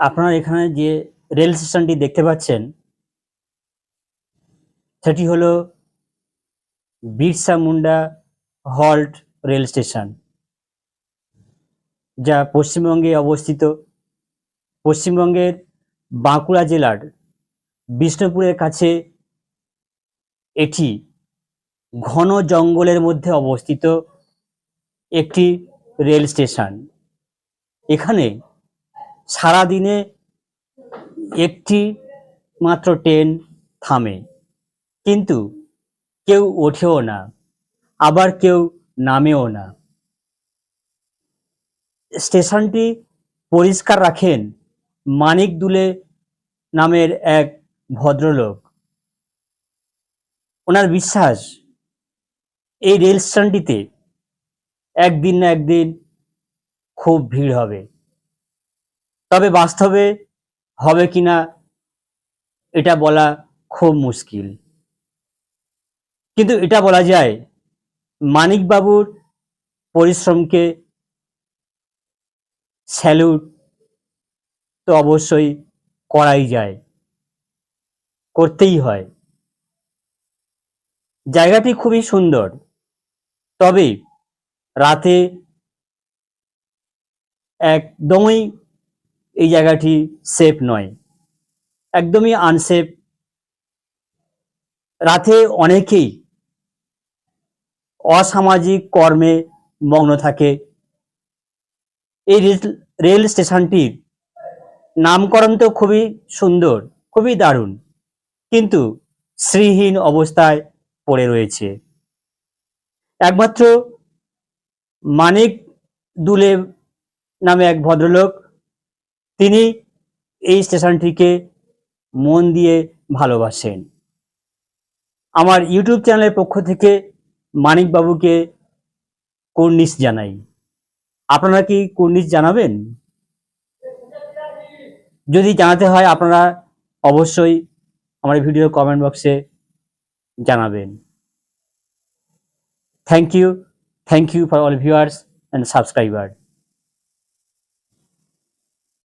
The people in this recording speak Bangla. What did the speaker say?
আপনারা এখানে যে রেল স্টেশনটি দেখতে পাচ্ছেন, সেটি হলো Birsa Munda halt rail station, যা পশ্চিমবঙ্গে অবস্থিত। পশ্চিমবঙ্গের বাঁকুড়া জেলার বিষ্ণুপুরের কাছে এটি ঘন জঙ্গলের মধ্যে অবস্থিত একটি রেল স্টেশন। এখানে সারাদিনে একটি মাত্র ট্রেন থামে। কিন্তু কেউ ওঠেও না, আবার কেউ নামেও না। স্টেশনটি পরিষ্কার রাখেন মানিক দুলে নামের এক ভদ্রলোক। ওনার বিশ্বাস, এই রেল স্টেশনটিতে একদিন না একদিন খুব ভিড় হবে। তবে বাস্তবে হবে কিনা এটা বলা খুব মুশকিল। কিন্তু এটা বলা যায়, মানিকবাবুর পরিশ্রমকে স্যালুট তো অবশ্যই করাই যায়, করতেই হয়। জায়গাটি খুবই সুন্দর, তবে রাতে একদমই এই জায়গাটি সেফ নয়। একদমই আনসেফ রাতে অনেকেই অসামাজিক কর্মে মগ্ন থাকে। এই রেল- স্টেশনটির নামকরণ তো খুবই সুন্দর, খুবই দারুণ, কিন্তু শ্রীহীন অবস্থায় পড়ে রয়েছে। একমাত্র মানিক দুলে নামে এক ভদ্রলোক তিনি এই স্টেশনটিকে মন দিয়ে ভালোবাসেন। আমার ইউটিউব চ্যানেলের পক্ষ থেকে মানিকবাবুকে কুর্নিশ জানাই। আপনারা কি কুর্নিশ জানাবেন? যদি জানাতে হয়, আপনারা অবশ্যই আমার ভিডিও কমেন্ট বক্সে জানাবেন। Thank you thank you for all viewers and subscriber